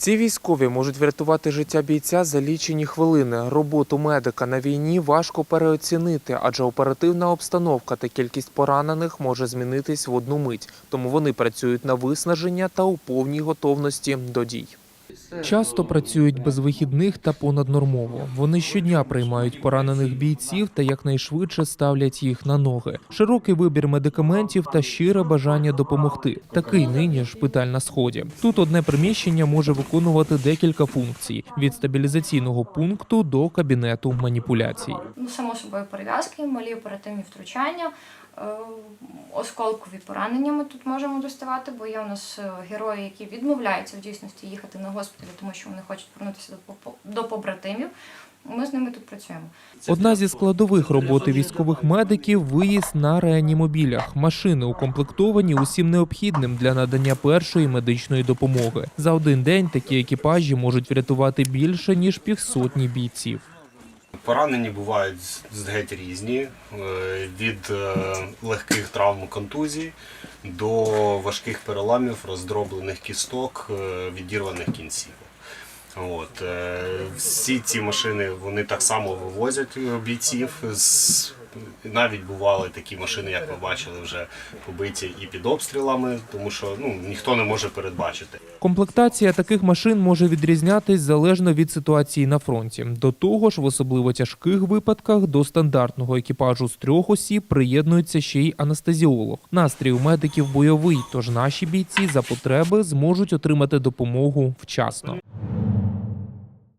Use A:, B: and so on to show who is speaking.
A: Ці військові можуть врятувати життя бійця за лічені хвилини. Роботу медика на війні важко переоцінити, адже оперативна обстановка та кількість поранених може змінитись в одну мить. Тому вони працюють на виснаження та у повній готовності до дій. Часто працюють без вихідних та понаднормово. Вони щодня приймають поранених бійців та якнайшвидше ставлять їх на ноги. Широкий вибір медикаментів та щире бажання допомогти. Такий нині шпиталь на сході. Тут одне приміщення може виконувати декілька функцій: від стабілізаційного пункту до кабінету маніпуляцій.
B: Ну, само собою перев'язки, малі оперативні втручання, е, осколкові поранення ми тут можемо доставати, бо є у нас е, герої, які відмовляються в дійсності їхати на госпіталі, тому що вони хочуть повернутися до, по- до побратимів. Ми з ними тут працюємо.
A: Одна зі складових роботи військових медиків виїзд на реанімобілях. Машини укомплектовані усім необхідним для надання першої медичної допомоги. За один день такі екіпажі можуть врятувати більше ніж півсотні бійців.
C: Поранені бувають геть різні, е, від е, легких травм контузій до важких переламів, роздроблених кісток, е, відірваних кінців. От, всі ці машини вони так само вивозять бійців. З, навіть бували такі машини, як ви бачили, вже побиті і під обстрілами, тому що ну, ніхто не може передбачити.
A: Комплектація таких машин може відрізнятись залежно від ситуації на фронті. До того ж, в особливо тяжких випадках до стандартного екіпажу з трьох осіб приєднується ще й анестезіолог. Настрій у медиків бойовий, тож наші бійці за потреби зможуть отримати допомогу вчасно.